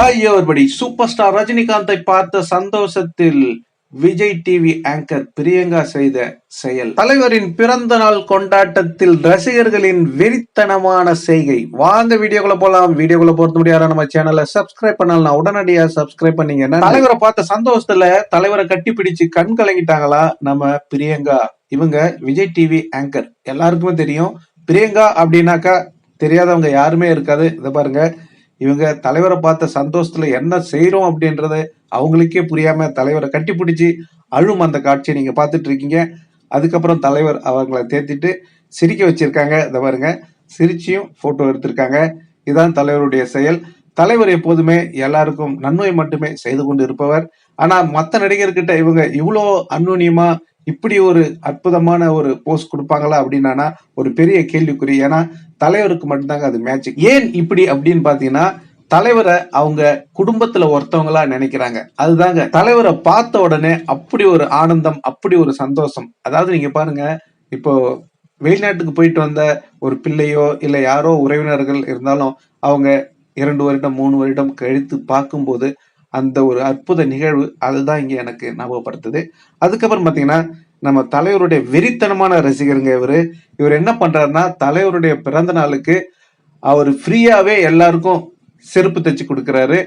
ஆகியோர்படி super star ரஜினிகாந்தை பார்த்த சந்தோஷத்தில் விஜய் டிவி ஆங்கர் பிரியங்கா செய்த செயல். தலைவரின் பிறந்த நாள் கொண்டாட்டத்தில் ரசிகர்களின் வெறித்தனமான செய்கை. வாங்க வீடியோக்குள்ள போலாம். வீடியோக்குள்ள பொறுத்த முடியாத நம்ம சேனலை சப்ஸ்கிரைப் பண்ணலாம் உடனடியா சப்ஸ்கிரைப் பண்ணீங்கன்னா தலைவரை பார்த்த சந்தோஷத்துல தலைவரை கட்டி பிடிச்சு கண் கலங்கிட்டாங்களா நம்ம பிரியங்கா. இவங்க விஜய் டிவி ஆங்கர் எல்லாருக்குமே தெரியும். பிரியங்கா அப்படின்னாக்கா தெரியாதவங்க யாருமே இருக்காது. இதை பாருங்க. இவங்க தலைவரை பார்த்த சந்தோஷத்துல என்ன செய்கிறோம் அப்படின்றது அவங்களுக்கே புரியாம தலைவரை கட்டி பிடிச்சி அழும் அந்த காட்சியை நீங்க பார்த்துட்டு இருக்கீங்க. அதுக்கப்புறம் தலைவர் அவங்கள தேத்திட்டு சிரிக்க வச்சிருக்காங்க. இதை பாருங்க. சிரிச்சியும் போட்டோ எடுத்திருக்காங்க. இதுதான் தலைவருடைய செயல். தலைவர் எப்போதுமே எல்லாருக்கும் நன்மை மட்டுமே செய்து கொண்டு இருப்பவர். ஆனா மற்ற நடிகர்கிட்ட இவங்க இவ்வளோ அந்நுண்ணியமா இப்படி ஒரு அற்புதமான ஒரு போஸ்ட் கொடுப்பாங்களா அப்படின்னா ஒரு பெரிய கேள்விக்குறி. ஏன்னா தலைவருக்கு மட்டும்தாங்க அது மேட்ச் ஏன் இப்படி அப்படின்னு பாத்தீங்கன்னா தலைவரை அவங்க குடும்பத்துல ஒருத்தவங்களா நினைக்கிறாங்க. அதுதாங்க தலைவரை பார்த்த உடனே அப்படி ஒரு ஆனந்தம் அப்படி ஒரு சந்தோஷம். அதாவது நீங்க பாருங்க இப்போ வெளிநாட்டுக்கு போயிட்டு வந்த ஒரு பிள்ளையோ இல்ல யாரோ உறவினர்கள் இருந்தாலும் அவங்க இரண்டு வருடம் மூணு வருடம் கழித்து பார்க்கும்போது அந்த ஒரு அற்புத நிகழ்வு அதுதான் இங்க எனக்கு ஞாபகப்படுத்துது. அதுக்கப்புறம் பாத்தீங்கன்னா நம்ம தலைவருடைய வெறித்தனமான ரசிகருங்க இவரு. இவர் என்ன பண்றாருன்னா தலைவருடைய பிறந்த நாளுக்கு அவர் ஃப்ரீயாவே எல்லாருக்கும் செருப்பு தைச்சு கொடுக்கறாரு.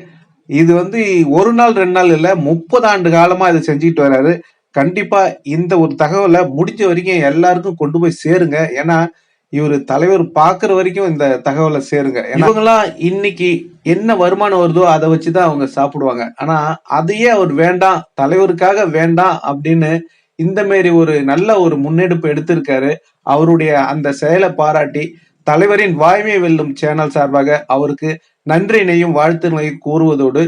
இது வந்து ஒரு நாள் ரெண்டு நாள் இல்ல முப்பது ஆண்டு காலமா இதை செஞ்சுட்டு வர்றாரு கண்டிப்பா இந்த ஒரு தகவலை முடிஞ்ச வரைக்கும் எல்லாருக்கும் கொண்டு போய் சேருங்க. ஏன்னா இவர் தலைவர் பாக்குற வரைக்கும் இந்த தகவலை சேருங்க. இவங்கெல்லாம் இன்னைக்கு என்ன வருமானம் வருதோ அதை வச்சு தான் அவங்க சாப்பிடுவாங்க. ஆனால் அதையே அவர் வேண்டாம் தலைவருக்காக வேண்டாம் அப்படின்னு இந்த மாரி ஒரு நல்ல ஒரு முன்னெடுப்பு எடுத்திருக்காரு. அவருடைய அந்த செயலை பாராட்டி தலைவரின் வாய்மை வெல்லும் சேனல் சார்பாக அவருக்கு நன்றினையும் வாழ்த்துக்களையும் கூறுவதோடு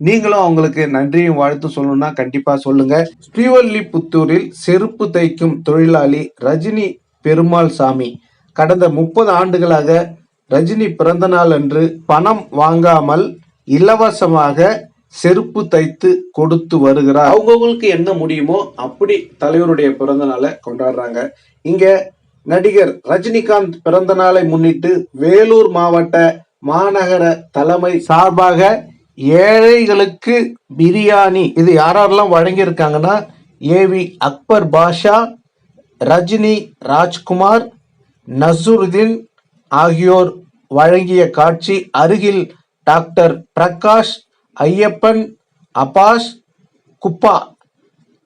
நீங்களும் அவங்களுக்கு நன்றியும் வாழ்த்து சொல்லணும்னா கண்டிப்பா சொல்லுங்க. ஸ்ரீவல்லிபுத்தூரில் செருப்பு தைக்கும் தொழிலாளி ரஜினி பெருமாள் சாமி. கடந்த முப்பது ஆண்டுகளாக ரஜினி பிறந்தநாள் அன்று பணம் வாங்காமல் இலவசமாக செருப்பு தைத்து கொடுத்து வருகிறார். அவங்கவுங்களுக்கு என்ன முடியுமோ அப்படி தலைவருடைய பிறந்த நாளை கொண்டாடுறாங்க. இங்க நடிகர் ரஜினிகாந்த் பிறந்த நாளை முன்னிட்டு வேலூர் மாவட்ட மாநகர தலைமை சார்பாக ஏழைகளுக்கு பிரியாணி. இது யாரெல்லாம் வழங்கியிருக்காங்கன்னா ஏவி அக்பர் பாஷா ரஜினி ராஜ்குமார் நசுருதீன் ஆகியோர் வழங்கிய காட்சி அருகில் டாக்டர் பிரகாஷ் ஐயப்பன் அபாஷ் குப்பா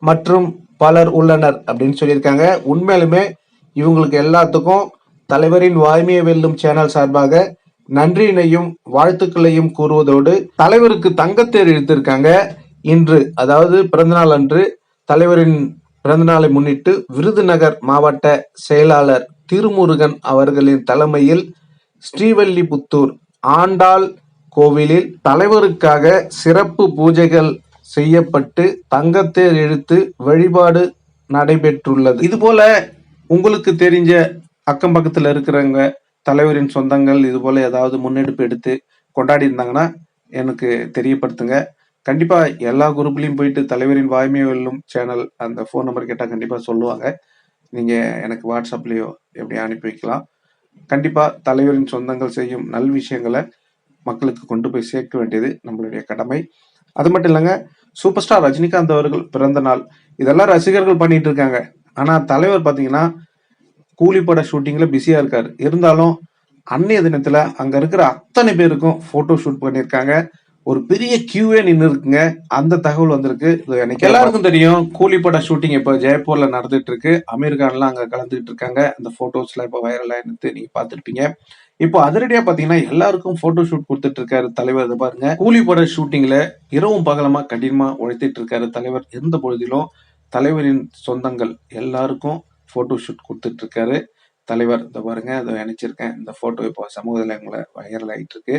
மற்றும் பலர் உள்ளனர் அப்படின்னு சொல்லியிருக்காங்க. உண்மையிலுமே இவங்களுக்கு எல்லாத்துக்கும் தலைவரின் வாய்மையை வெல்லும் சேனல் சார்பாக நன்றியினையும் வாழ்த்துக்களையும் கூறுவதோடு தலைவருக்கு தங்கத்தேர் இழுத்திருக்காங்க. இன்று அதாவது பிறந்தநாள் அன்று தலைவரின் பிறந்தநாளை முன்னிட்டு விருதுநகர் மாவட்ட செயலாளர் திருமுருகன் அவர்களின் தலைமையில் ஸ்ரீவல்லிபுத்தூர் ஆண்டாள் கோவிலில் தலைவருக்காக சிறப்பு பூஜைகள் செய்யப்பட்டு தங்கத்தேர் இழுத்து வழிபாடு நடைபெற்றுள்ளது. இதுபோல உங்களுக்கு தெரிஞ்ச அக்கம் பக்கத்தில் இருக்கிறவங்க தலைவரின் சொந்தங்கள் இதுபோல் ஏதாவது முன்னெடுப்பு எடுத்து கொண்டாடி இருந்தாங்கன்னா எனக்கு தெரியப்படுத்துங்க. கண்டிப்பாக எல்லா குரூப்லேயும் போயிட்டு தலைவரின் வாய்மை வெல்லும் சேனல் அந்த ஃபோன் நம்பர் கேட்டால் கண்டிப்பாக சொல்லுவாங்க. நீங்கள் எனக்கு வாட்ஸ்அப்லேயோ எப்படி அனுப்பி வைக்கலாம்? கண்டிப்பாக தலைவரின் சொந்தங்கள் செய்யும் நல் விஷயங்களை மக்களுக்கு கொண்டு போய் சேர்க்க வேண்டியது நம்மளுடைய கடமை. அது மட்டும் இல்லைங்க சூப்பர் ஸ்டார் ரஜினிகாந்த் அவர்கள் பிறந்த நாள். இதெல்லாம் ரசிகர்கள் பண்ணிட்டு இருக்காங்க. ஆனால் தலைவர் பார்த்தீங்கன்னா கூலிப்பட ஷூட்டிங்கில் பிஸியாக இருக்கார். இருந்தாலும் அன்னைய தினத்தில் அங்கே இருக்கிற அத்தனை பேருக்கும் ஃபோட்டோ ஷூட் பண்ணியிருக்காங்க. ஒரு பெரிய கியூவே நின்று இருக்குங்க அந்த தகவல் வந்திருக்கு. எனக்கு எல்லாருக்கும் தெரியும் கூலிப்பட ஷூட்டிங் இப்போ ஜெயப்பூர்ல நடந்துட்டு இருக்கு அமீர் கான்லாம் அங்க கலந்துட்டு இருக்காங்க அந்த போட்டோஸ்லாம் இப்போ வைரலா இருந்து நீங்க பார்த்திருப்பீங்க. இப்போ அதிரடியா பாத்தீங்கன்னா எல்லாருக்கும் போட்டோ ஷூட் கொடுத்துட்டு இருக்காரு தலைவர். இதை பாருங்க. கூலிப்பட ஷூட்டிங்ல இரவும் பகலமா கடினமா உழைத்திட்டு இருக்காரு தலைவர். எந்த பொழுதிலும் தலைவரின் சொந்தங்கள் எல்லாருக்கும் போட்டோ ஷூட் கொடுத்துட்டு இருக்காரு தலைவர். இதை பாருங்க. அதை நினைச்சிருக்கேன் இந்த போட்டோ இப்போ சமூக வலைங்களை வைரல் ஆயிட்டு இருக்கு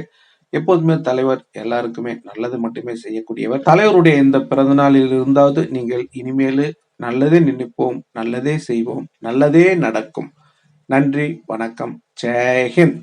எப்போதுமே தலைவர் எல்லாருக்குமே நல்லது மட்டுமே செய்யக்கூடியவர். தலைவருடைய இந்த பிறந்த நாளில் இருந்தாவது நீங்கள் இனிமேலு நல்லதே நினைப்போம் நல்லதே செய்வோம் நல்லதே நடக்கும். நன்றி வணக்கம். ஜெய்ஹிந்த்